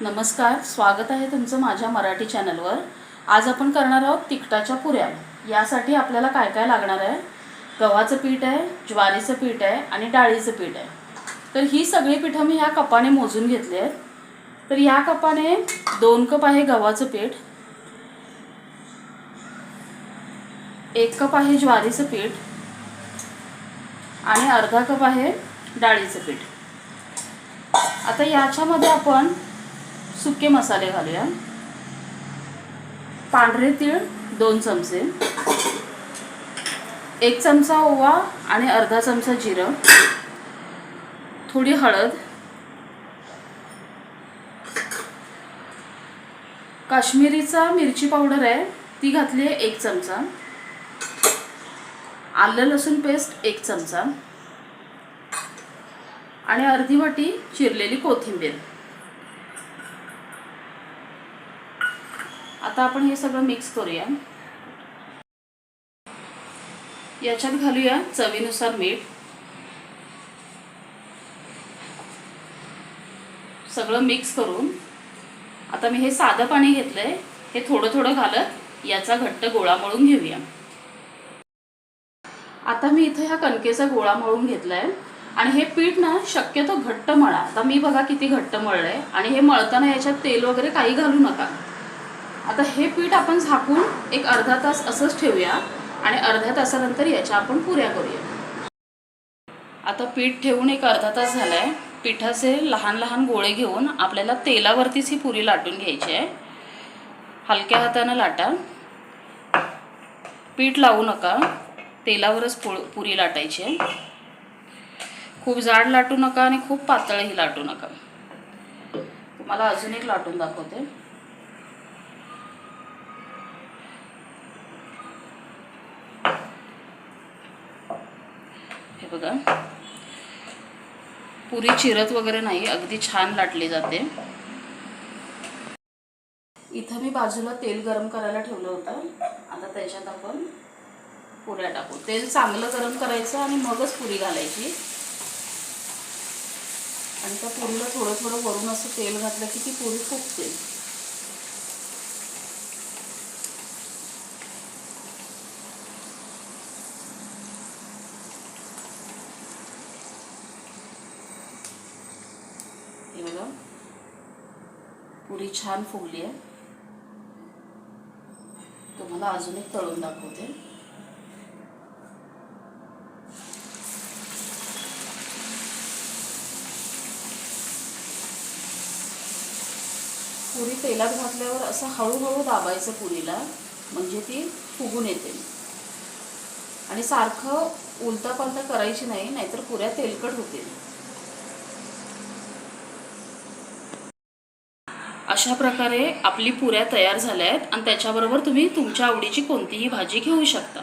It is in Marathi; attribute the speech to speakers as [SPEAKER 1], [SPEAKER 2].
[SPEAKER 1] नमस्कार स्वागत आहे तुमचं माझ्या मराठी चॅनलवर. आज आपण करणार आहोत तिखटाच्या पुऱ्या. यासाठी आपल्याला काय काय लागणार आहे? गव्हाचं पीठ आहे ज्वारीचं पीठ आहे आणि डाळीचं पीठ आहे. तर ही सगळी पिठं मी ह्या कपाने मोजून घेतली आहेत. तर या कपाने दोन कप आहे गव्हाचं पीठ. एक कप आहे ज्वारीचं पीठ. आणि अर्धा कप आहे डाळीचं पीठ. आता याच्यामध्ये आपण सुके मसाले घालूया. पांढरे तीळ दोन चमचे. एक चमचा ओवा आणि अर्धा चमचा जिरं. थोडी हळद. काश्मीरीचा मिरची पावडर आहे ती घातली आहे एक चमचा. आलं लसूण पेस्ट एक चमचा. आणि अर्धी वाटी चिरलेली कोथिंबीर. आता आपण हे सगळं मिक्स करूया. याच्यात घालूया चवीनुसार मीठ. सगळं मिक्स करून. आता मी हे साधं पाणी घेतलंय. हे थोडं थोडं घालत याचा घट्ट गोळा मळून घेऊया. आता मी इथं ह्या कणकेचा गोळा मळून घेतलाय. आणि हे पीठ ना शक्यतो घट्ट मळा. आता मी बघा किती घट्ट मळलंय. आणि हे मळताना याच्यात तेल वगैरे काही घालू नका. आता हे पीठ आपण झाकून एक अर्धा तास असंच ठेवूया आणि अर्ध्या तासानंतर याच्या आपण पुऱ्या करूया. आता पीठ ठेवून एक अर्धा तास झालाय. पिठाचे लहान लहान गोळे घेऊन आपल्याला तेलावरतीच ही पुरी लाटून घ्यायची आहे. हलक्या हातानं लाटा. पीठ लावू नका. तेलावरच पु पुरी लाटायची आहे. खूप जाड लाटू नका आणि खूप पातळही लाटू नका. तुम्हाला अजून एक लाटून दाखवते. बघा. पुरी चिरत वगैरे नाही अगदी छान लाटली जाते. इथं मी बाजूला तेल गरम करायला ठेवलं होतं. आता त्याच्यात आपण पुऱ्या टाकू. तेल चांगलं गरम करायचं आणि मगच पुरी घालायची. आणि त्या पुरीला थोडं थोडं वरून असं तेल घातलं की ती पुरी फुगते हे बघा पुरी छान फुगली आहे. तुम्हाला अजून एक तळून दाखवते. पुरी तेलात घातल्यावर असं हळूहळू दाबायचं पुरीला म्हणजे ती फुगून येते. आणि सारखं उलता पालता करायची नाही नाहीतर पुऱ्या तेलकट होतील. अशा प्रकारे आपली पुऱ्या तयार झाल्या आहेत आणि त्याच्याबरोबर तुम्ही तुमच्या आवडीची कोणतीही भाजी घेऊ शकता.